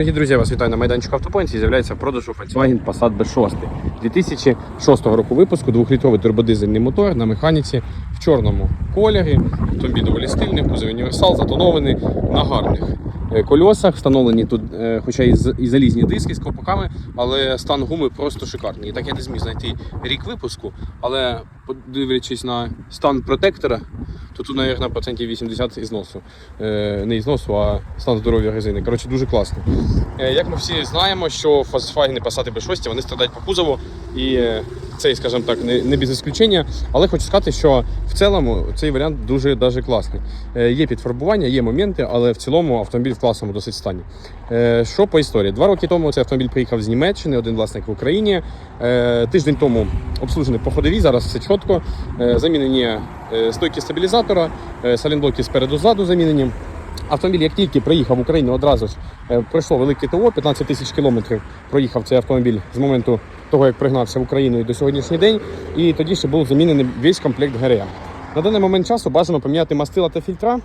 Дорогі друзі, вас вітаю на майданчику автопоінті. З'являється в продажу Volkswagen Passat B6. 2006 року випуску, двохлітровий турбодизельний мотор на механіці в чорному кольорі. Автомобіль доволі стильний, кузов універсал, затонований на гарних е, кольосах. Встановлені тут, е, хоча і, залізні диски з ковпаками, але стан гуми просто шикарний. І так я не зміг знайти рік випуску, але подивлячись на стан протектора, то тут, мабуть, процентів 80 ізносу. Е, Не ізносу, а стан здоров'я резини. Коротше, дуже класно. Як ми всі знаємо, що Volkswagen Passat B6 вони страдають по кузову, і е, це, скажімо так, не, не без ісключення. Але хочу сказати, що в цілому цей варіант дуже даже класний. Е, Є підфарбування, є моменти, але в цілому автомобіль в класному досить стані. Е, Що по історії? Два роки тому цей автомобіль приїхав з Німеччини, один власник в Україні. Е, Тиждень тому обслужений по ходовій, зараз все чітко. Замінені стойки стабілізатора, салінблоки спереду ззаду замінені. Автомобіль, як тільки приїхав в Україну, одразу ж е, пройшло велике ТО, 15 тисяч кілометрів проїхав цей автомобіль з моменту того, як пригнався в Україну і до сьогоднішній день. І тоді ще був замінений весь комплект ГРМ. На даний момент часу бажано поміняти мастила та фільтра.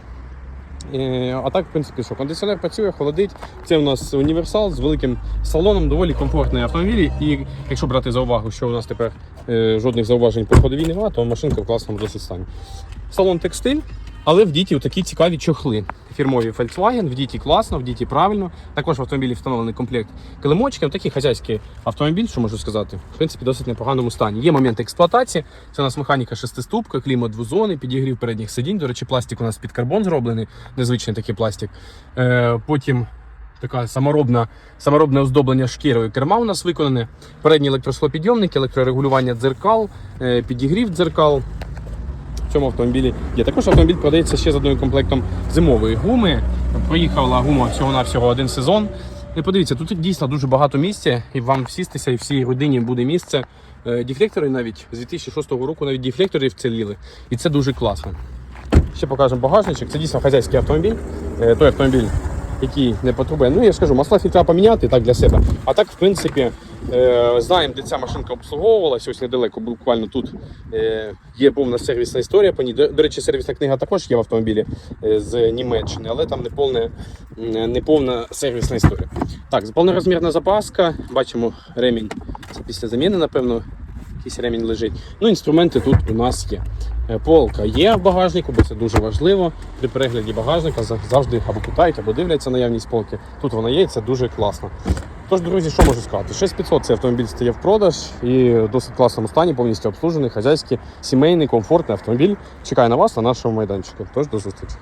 Е, А так, в принципі, що кондиціонер працює, холодить. Це у нас універсал з великим салоном, доволі комфортний автомобіль. І якщо брати за увагу, що у нас тепер е, жодних зауважень по ходовій немає, то машинка в класному досить стані. Салон текстиль, але в діті такі цікаві чохли. Фірмові Volkswagen, в діті класно, в діті правильно. Також в автомобілі встановлений комплект килимочків. Такий хазяйський автомобіль, що можу сказати, в принципі, досить непоганому стані. Є момент експлуатації. Це у нас механіка шестиступка, клімат двозони, підігрів передніх сидінь. До речі, пластик у нас під карбон зроблений, незвичний такий пластик. Е, потім така саморобна, саморобне оздоблення шкірою керма у нас виконане. Передні електросхлопідйомники, електрорегулювання дзеркал, е, підігрів дзеркал. Цьому автомобілі є. Також автомобіль продається ще з одним комплектом зимової гуми. Проїхала гума всього-навсього один сезон. І подивіться, тут дійсно дуже багато місця, і вам всістися, і всій родині буде місце. Е, Дефлектори навіть з 2006 року навіть дефлектори вціліли. І це дуже класно. Ще покажемо багажничок. Це дійсно хазяйський автомобіль. Е, Той автомобіль, який не потребує. Ну, я ж кажу, масла фільтра поміняти так для себе. А так, в принципі, знаємо, де ця машинка обслуговувалася. Ось недалеко, буквально тут е, є повна сервісна історія по ній. До, речі, сервісна книга також є в автомобілі е, з Німеччини, але там не повна, не повна сервісна історія. Так, повнорозмірна запаска. Бачимо ремінь. Це після заміни, напевно, якийсь ремінь лежить. Ну, інструменти тут у нас є. Е, Полка є в багажнику, бо це дуже важливо. При перегляді багажника завжди або питають, або дивляться наявність полки. Тут вона є, і це дуже класно. Тож, друзі, що можу сказати? 6500 цей автомобіль стає в продаж і в досить класному стані, повністю обслужений, хазяйський, сімейний, комфортний автомобіль. Чекає на вас на нашому майданчику. Тож до зустрічі.